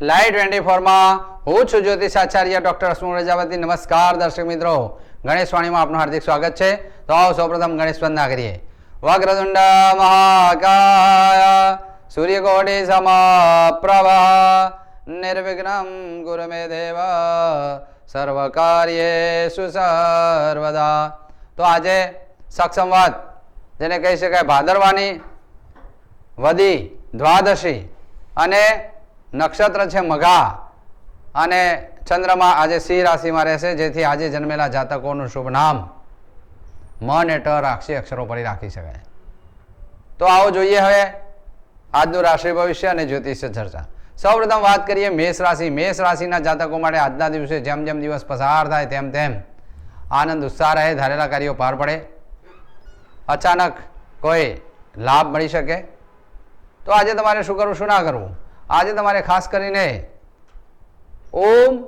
Live twenty ફોરમાં હું છું જ્યોતિષ આચાર્ય ડૉક્ટર અશ્મુ રજાવતી. નમસ્કાર દર્શક મિત્રો. ગણેશવાણીમાં આપનું હાર્દિક સ્વાગત છે. તો આવો સૌપ્રથમ ગણેશ વંદના કરીએ. વક્રતુંડ મહાકાય, સૂર્યકોટિ સમપ્રભ, નિર્વિઘ્નમ ગુરુ મે દેવ સર્વ કાર્યેષુ સર્વદા. તો આજે સક્ષમવાદ જેને કહી શકાય ભાદરવાની વદી, દ્વાદશી અને નક્ષત્ર છે મઘા. અને ચંદ્રમાં આજે સિંહ રાશિમાં રહેશે, જેથી આજે જન્મેલા જાતકોનું શુભ નામ મન ટ રાક્ષી અક્ષરો પર રાખી શકાય. તો આવો જોઈએ હવે આજનું રાશિ ભવિષ્ય અને જ્યોતિષ ચર્ચા. સૌપ્રથમ વાત કરીએ મેષ રાશિ. મેષ રાશિના જાતકો માટે આજના દિવસે જેમ જેમ દિવસ પસાર થાય તેમ તેમ આનંદ, ઉત્સાહ રહે, ધારેલા કાર્યો પાર પડે. અચાનક કોઈ લાભ મળી શકે. તો આજે તમારે શું કરવું, શું ના કરવું? આજે તમારે ખાસ કરીને ઓમ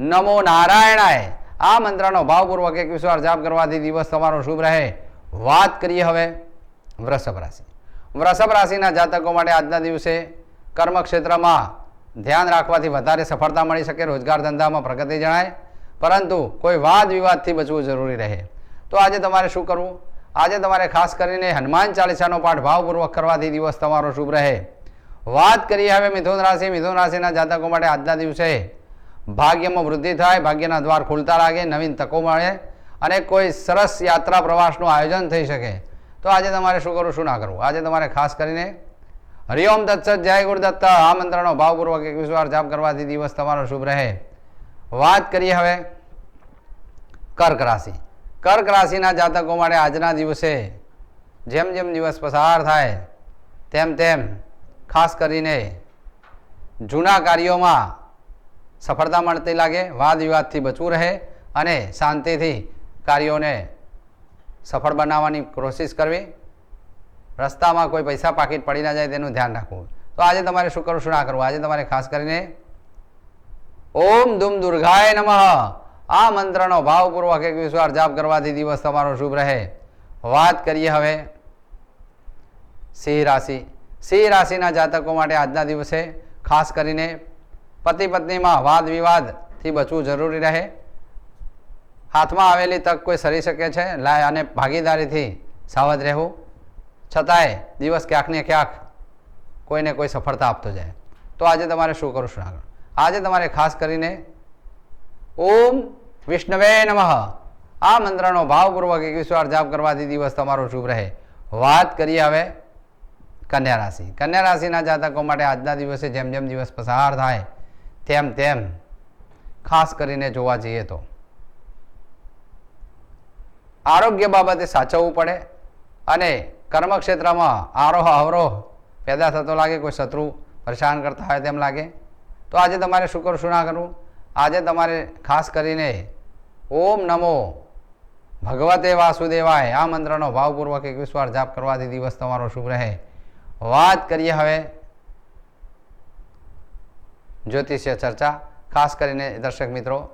નમો નારાયણાય. આ મંત્રનો ભાવપૂર્વક એકવીસ વાર જાપ કરવાથી દિવસ તમારો શુભ રહે. વાત કરીએ હવે વૃષભ રાશિ. વૃષભ રાશિના જાતકો માટે આજના દિવસે કર્મક્ષેત્રમાં ધ્યાન રાખવાથી વધારે સફળતા મળી શકે, રોજગાર ધંધામાં પ્રગતિ જણાય. પરંતુ કોઈ વાદ વિવાદથી બચવું જરૂરી રહે. તો આજે તમારે શું કરવું? આજે તમારે ખાસ કરીને હનુમાન ચાલીસાનો પાઠ ભાવપૂર્વક કરવાથી દિવસ તમારો શુભ રહે. વાત કરીએ હવે મિથુન રાશિ. મિથુન રાશિના જાતકો માટે આજના દિવસે ભાગ્યમાં વૃદ્ધિ થાય, ભાગ્યના દ્વાર ખુલતા લાગે, નવીન તકો મળે અને કોઈ સરસ યાત્રા પ્રવાસનું આયોજન થઈ શકે. તો આજે તમારે શું કરવું, શું ના કરવું? આજે તમારે ખાસ કરીને હરિઓમ દત્સત જય ગુરુદત્ત આ મંત્રનો ભાવપૂર્વક એકવીસ વાર જાપ કરવાથી દિવસ તમારો શુભ રહે. વાત કરીએ હવે કર્ક રાશિ. કર્ક રાશિના જાતકો માટે આજના દિવસે જેમ જેમ દિવસ પસાર થાય, તેમ તેમ ખાસ કરીને જૂના કાર્યોમાં સફળતા મળતી લાગે વાદ વિવાદથી બચવું રહે અને શાંતિથી કાર્યોને સફળ બનાવવાની કોશિશ કરવી. રસ્તામાં કોઈ પૈસા પાકીટ પડી ના જાય તેનું ધ્યાન રાખવું. તો આજે તમારે શું કરવું, શું ના કરવું? આજે તમારે ખાસ કરીને ઓમ ધૂમ દુર્ગાય નમઃ. આ મંત્રનો ભાવપૂર્વક એક વિશ્વાર જાપ કરવાથી દિવસ તમારો શુભ રહે. વાત કરીએ હવે સિંહ રાશિ સિંહ રાશિના જાતકો માટે આજના દિવસે ખાસ કરીને પતિ પત્નીમાં વાદ વિવાદથી બચવું જરૂરી રહે. હાથમાં આવેલી તક કોઈ સરી શકે છે, લાય અને ભાગીદારીથી સાવધ રહેવું. છતાંય દિવસ ક્યાંક ને ક્યાંક કોઈને કોઈ સફળતા આપતો જાય. તો આજે તમારે શું કરવું શું આગળ? આજે તમારે ખાસ કરીને ઓમ વિષ્ણવે નમઃ. આ મંત્રનો ભાવપૂર્વક એકવીસ વાર જાપ કરવાથી દિવસ તમારો શુભ રહે. વાત કરીએ હવે કન્યા રાશિ કન્યા રાશિના જાતકો માટે આજના દિવસે જેમ જેમ દિવસ પસાર થાય, તેમ તેમ ખાસ કરીને જોવા જઈએ તો. આરોગ્ય બાબતે સાચવવું પડે અને કર્મક્ષેત્રમાં આરોહ અવરોહ પેદા થતો લાગે, કોઈ શત્રુ પરેશાન કરતા હોય તેમ લાગે, તો આજે તમારે શું કરવું કરવું આજે તમારે ખાસ કરીને ઓમ નમો ભગવતે વાસુદેવાય આ મંત્રનો ભાવપૂર્વક એકવીસ વાર જાપ કરવાથી દિવસ તમારો શુભ રહે. વાત કરીએ હવે જ્યોતિષીય ચર્ચા. ખાસ કરીને દર્શક મિત્રો,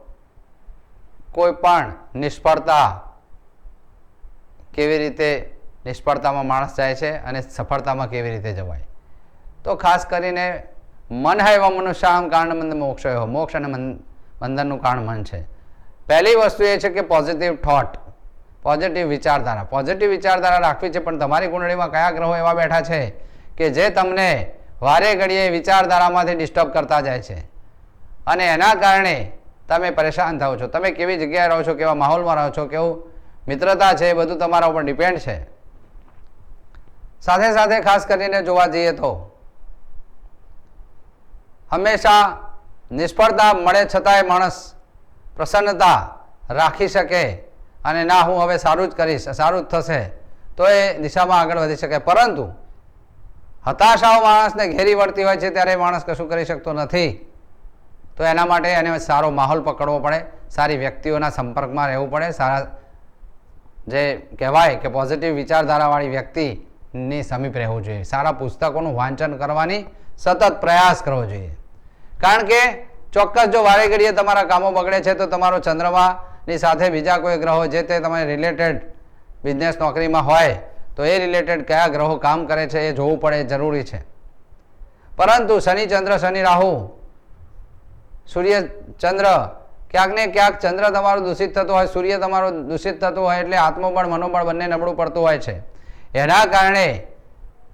કોઈ પણ નિષ્ફળતા કેવી રીતે નિષ્ફળતામાં માણસ જાય છે અને સફળતામાં કેવી રીતે જવાય? તો ખાસ કરીને મન હૈ એવા મનુષ્યામ કારણ મંદ મોક્ષ એવો મોક્ષ અને બંધનનું કારણ મન છે. પહેલી વસ્તુ એ છે કે પોઝિટિવ થોટ પોઝિટિવ વિચારધારા. પોઝિટિવ વિચારધારા રાખવી છે, પણ તમારી કુંડળીમાં કયા ગ્રહો એવા બેઠા છે? કે જે તમને વારે ઘડીએ વિચારધારામાંથી ડિસ્ટર્બ કરતા જાય છે. અને એના કારણે તમે પરેશાન થાઓ છો. તમે કેવી જગ્યાએ રહો છો, કેવા માહોલમાં રહો છો, કેવું મિત્રતા છે એ બધું તમારા ઉપર ડિપેન્ડ છે. સાથે સાથે ખાસ કરીને જોવા જઈએ તો હંમેશા નિષ્ફળતા મળે છતાંય માણસ પ્રસન્નતા રાખી શકે અને ના, હું હવે સારું જ કરીશ, સારું જ થશે, તો એ દિશામાં આગળ વધી શકે. પરંતુ હતાશાઓ માણસને ઘેરી વળતી હોય છે ત્યારે માણસ કશું કરી શકતો નથી. તો એના માટે એને સારો માહોલ પકડવો પડે, સારી વ્યક્તિઓના સંપર્કમાં રહેવું પડે, સારા જે કહેવાય કે પોઝિટિવ વિચારધારાવાળી વ્યક્તિની સમીપ રહેવું જોઈએ. સારા પુસ્તકોનું વાંચન કરવાની સતત પ્રયાસ કરવો જોઈએ. કારણ કે ચોક્કસ જો વારે ઘડીએ તમારા કામો બગડે છે, તો તમારો ચંદ્રમાની સાથે બીજા કોઈ ગ્રહો જે તે તમે રિલેટેડ બિઝનેસ નોકરીમાં હોય તો એ રિલેટેડ કયા ગ્રહો કામ કરે છે એ જોવું પડે જરૂરી છે. પરંતુ શનિ, ચંદ્ર, શનિ, રાહુ, સૂર્ય, ચંદ્ર, ક્યાંક ને ક્યાંક ચંદ્ર તમારું દૂષિત થતું હોય, સૂર્ય તમારું દૂષિત થતું હોય એટલે આત્મબળ, મનોબળ બંને નબળું પડતું હોય છે. એના કારણે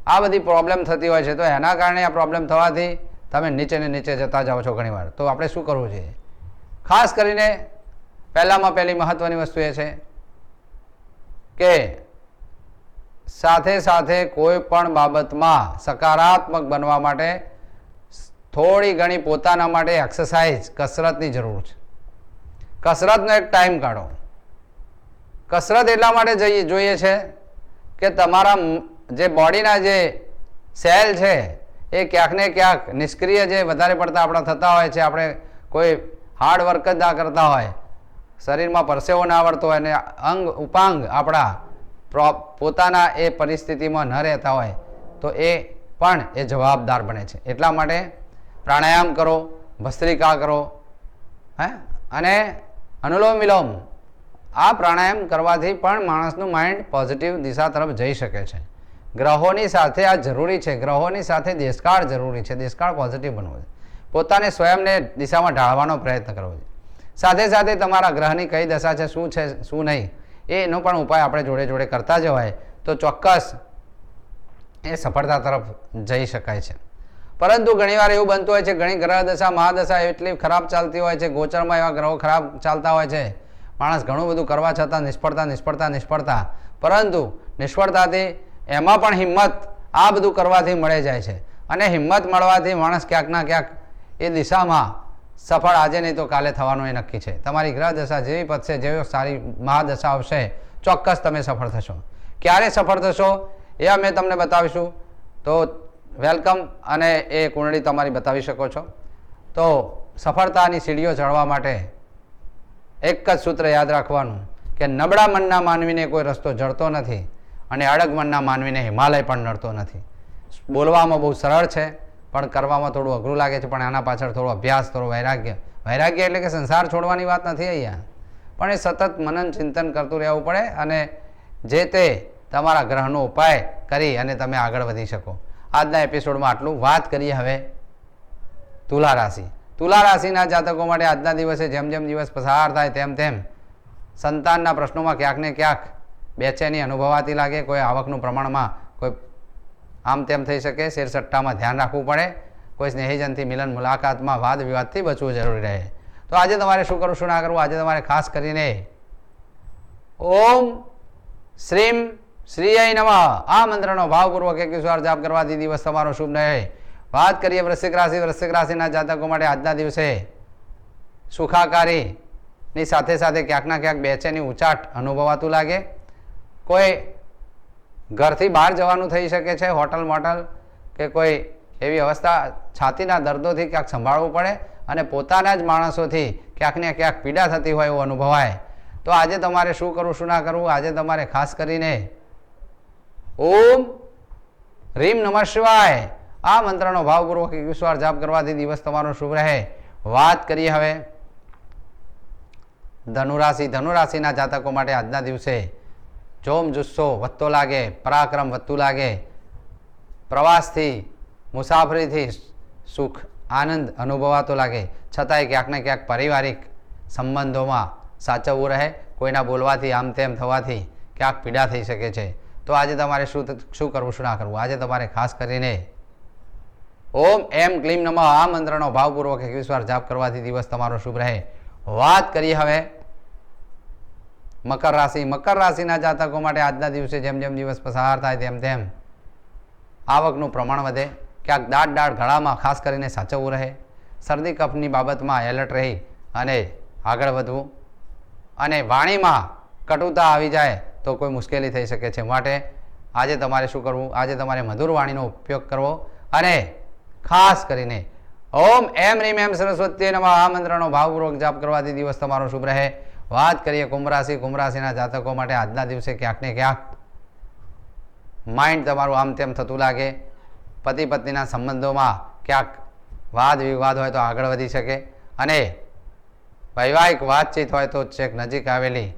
આ બધી પ્રોબ્લેમ થતી હોય છે. તો એના કારણે આ પ્રોબ્લેમ થવાથી તમે નીચે ને નીચે જતા જાઓ છો ઘણીવાર. તો આપણે શું કરવું જોઈએ? ખાસ કરીને પહેલામાં પહેલી મહત્ત્વની વસ્તુ એ છે કે સાથે સાથે કોઈ પણ બાબતમાં સકારાત્મક બનવા માટે થોડી ઘણી પોતાના માટે એક્સરસાઇઝ કસરતની જરૂર છે. કસરતનો એક ટાઈમ કાઢો. કસરત એટલા માટે જઈએ જોઈએ છે કે તમારા જે બોડીના જે સેલ છે એ ક્યાંક ને ક્યાંક નિષ્ક્રિય જે વધારે પડતા આપણા થતા હોય છે, આપણે કોઈ હાર્ડ વર્ક જ ના કરતા હોય, શરીરમાં પરસેવો ના આવડતો હોય અને અંગ, ઉપાંગ આપણા પોતાના એ પરિસ્થિતિમાં ન રહેતા હોય, તો એ પણ એ જવાબદાર બને છે. એટલા માટે પ્રાણાયામ કરો, ભસ્ત્રિકા કરો, હે? અને અનુલોમ વિલોમ. આ પ્રાણાયામ કરવાથી પણ માણસનું માઇન્ડ પોઝિટિવ દિશા તરફ જઈ શકે છે. ગ્રહોની સાથે આ જરૂરી છે. ગ્રહોની સાથે દેશકાળ જરૂરી છે. દેશકાળ પોઝિટિવ બનવો છે. પોતાને સ્વયંને દિશામાં ઢાળવાનો પ્રયત્ન કરવો છે. સાથે સાથે તમારા ગ્રહની કઈ દશા છે, શું છે, શું નહીં એનો પણ ઉપાય આપણે જોડે જોડે કરતા જવાય તો ચોક્કસ એ સફળતા તરફ જઈ શકાય છે. પરંતુ ઘણીવાર એવું બનતું હોય છે, ઘણી ગ્રહ દશા મહાદશા એટલી ખરાબ ચાલતી હોય છે, ગોચરમાં એવા ગ્રહો ખરાબ ચાલતા હોય છે. માણસ ઘણું બધું કરવા છતાં નિષ્ફળતા નિષ્ફળતા નિષ્ફળતા. પરંતુ નિષ્ફળતાથી એમાં પણ હિંમત આ બધું કરવાથી મળે જાય છે. અને હિંમત મળવાથી માણસ ક્યાંક ના ક્યાંક એ દિશામાં સફળ આજે નહીં તો કાલે થવાનું એ નક્કી છે. તમારી ગ્રહ દશા જેવી પતશે જેવી સારી મહાદશા આવશે, ચોક્કસ તમે સફળ થશો. ક્યારે સફળ થશો એ અમે તમને બતાવીશું. તો વેલકમ અને એ કુંડળી તમારી બતાવી શકો છો. તો સફળતાની સીડીઓ ચડવા માટે એક જ સૂત્ર યાદ રાખવાનું કે નબળા મનના માનવીને કોઈ રસ્તો જડતો નથી અને અડગ મનના માનવીને હિમાલય પણ નડતો નથી. બોલવામાં બહુ સરળ છે. પણ કરવામાં થોડું અઘરું લાગે છે, પણ આના પાછળ થોડો અભ્યાસ, થોડો વૈરાગ્ય. વૈરાગ્ય એટલે કે સંસાર છોડવાની વાત નથી અહીંયા. પણ એ સતત મનન ચિંતન કરતું રહેવું પડે અને જે તે તમારા ગ્રહનો ઉપાય કરી અને તમે આગળ વધી શકો. આજના એપિસોડમાં આટલું. વાત કરીએ હવે તુલા રાશિ. તુલા રાશિના જાતકો માટે આજના દિવસે જેમ જેમ દિવસ પસાર થાય તેમ તેમ સંતાનના પ્રશ્નોમાં ક્યાંક ને ક્યાંક બેચેની અનુભવાતી લાગે, કોઈ આવકનું પ્રમાણમાં કોઈ આમ તેમ થઈ શકે શેરસટ્ટામાં ધ્યાન રાખવું પડે. કોઈ સ્નેહીજનથી મિલન, મુલાકાતમાં વાદ વિવાદથી બચવું જરૂરી રહે. તો આજે તમારે શું કરવું શું ના કરવું? આજે તમારે ખાસ કરીને ઓમ શ્રીમ શ્રીય નમઃ. આ મંત્રનો ભાવપૂર્વક એકવીસ વાર જાપ કરવાથી દિવસ તમારો શુભ રહે. વાત કરીએ વૃશ્ચિક રાશિ. વૃશ્ચિક રાશિના જાતકો માટે આજના દિવસે સુખાકારી ની સાથે સાથે ક્યાંક ના ક્યાંક બેચેની ઉચાટ અનુભવાતું લાગે. કોઈ ઘરથી બહાર જવાનું થઈ શકે છે, હોટલ મોટલ કે કોઈ એવી અવસ્થા છાતીના દર્દોથી ક્યાંક સંભાળવું પડે અને પોતાના જ માણસોથી ક્યાંક ને ક્યાંક પીડા થતી હોય એવું અનુભવાય. તો આજે તમારે શું કરવું, શું ના કરવું? આજે તમારે ખાસ કરીને ઓમ રીમ નમઃ શિવાય. આ મંત્રનો ભાવપૂર્વક એકવીસ વાર જાપ કરવાથી દિવસ તમારો શુભ રહે. વાત કરીએ હવે ધનુરાશિ. ધનુરાશિના જાતકો માટે આજના દિવસે જોમ જુસ્સો વધતો લાગે, પરાક્રમ વધતું લાગે. પ્રવાસથી, મુસાફરીથી સુખ, આનંદ અનુભવાતો લાગે. છતાંય ક્યાંક ને ક્યાંક પારિવારિક સંબંધોમાં સાચવવું રહે, કોઈના બોલવાથી, આમ તેમ થવાથી ક્યાંક પીડા થઈ શકે છે. તો આજે તમારે શું શું કરવું, શું ના કરવું? આજે તમારે ખાસ કરીને ઓમ એમ ક્લીમ નમઃ આ મંત્રનો ભાવપૂર્વક એકવીસ વાર જાપ કરવાથી દિવસ તમારો શુભ રહે. વાત કરીએ હવે મકર રાશિ. મકર રાશિના જાતકો માટે આજના દિવસે જેમ જેમ દિવસ પસાર થાય તેમ તેમ આવકનું પ્રમાણ વધે. ક્યાંક દાઢ દાઢ ગળામાં ખાસ કરીને સાચવવું રહે. શરદી કફની બાબતમાં એલર્ટ રહી અને આગળ વધવું. અને વાણીમાં કટુતા આવી જાય તો કોઈ મુશ્કેલી થઈ શકે છે માટે આજે તમારે શું કરવું? આજે તમારે મધુર વાણીનો ઉપયોગ કરવો અને ખાસ કરીને ઓમ એમ રીમ એમ સરસ્વતી નવા આ મંત્રનો ભાવપૂર્વક જાપ કરવાથી દિવસ તમારો શુભ રહે. વાત કરીએ કુંભરાશિ, કુંભરાશિના જાતકો માટે આજના દિવસે ક્યાંક ને ક્યાંક માઇન્ડ તમારું આમ તેમ થતું લાગે. પતિ પત્નીના સંબંધોમાં ક્યાંક વાદ વિવાદ હોય તો આગળ વધી શકે. અને વૈવાહિક વાતચીત હોય તો છેક નજીક આવેલી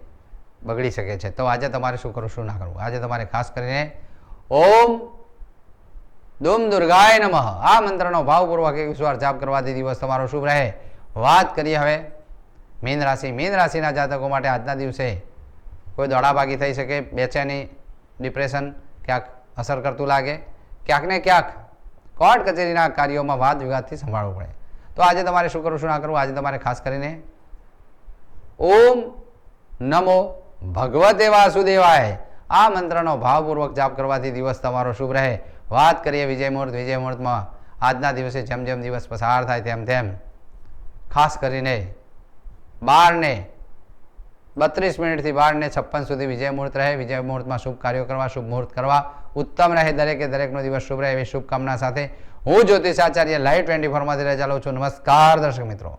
બગડી શકે છે. તો આજે તમારે શું કરવું, શું ના કરવું? આજે તમારે ખાસ કરીને ઓમ દુમ દુર્ગાય નમઃ. આ મંત્રનો ભાવપૂર્વક એક વાર જાપ કરવાથી દિવસ તમારો શુભ રહે. વાત કરીએ હવે મીન રાશિ, મીન રાશિના જાતકો માટે આજના દિવસે કોઈ દોડાભાગી થઈ શકે, બેચેની ડિપ્રેશન ક્યાંક અસર કરતું લાગે. ક્યાંક ને ક્યાંક કોર્ટ કચેરીના કાર્યોમાં વાદ વિવાદથી સંભાળવું પડે. તો આજે તમારે શું કરવું, શું ના કરવું? આજે તમારે ખાસ કરીને ઓમ નમો ભગવતે વાસુદેવાય. આ મંત્રનો ભાવપૂર્વક જાપ કરવાથી દિવસ તમારો શુભ રહે. વાત કરીએ વિજય મુહૂર્ત, વિજય મુહૂર્તમાં. આજના દિવસે જેમ જેમ દિવસ પસાર થાય, તેમ તેમ ખાસ કરીને બારને, બત્રીસ મિનિટથી બારને છપ્પન સુધી વિજય મુહૂર્ત રહે. વિજય મુહૂર્તમાં શુભ કાર્યો કરવા, શુભ મુહૂર્ત કરવા. ઉત્તમ રહે દરેકે દરેકનો દિવસ શુભ રહે એવી શુભકામના સાથે હું જ્યોતિષાચાર્ય લાઈવ ટ્વેન્ટી ફોરમાંથી રજા લઉં છું. નમસ્કાર દર્શક મિત્રો.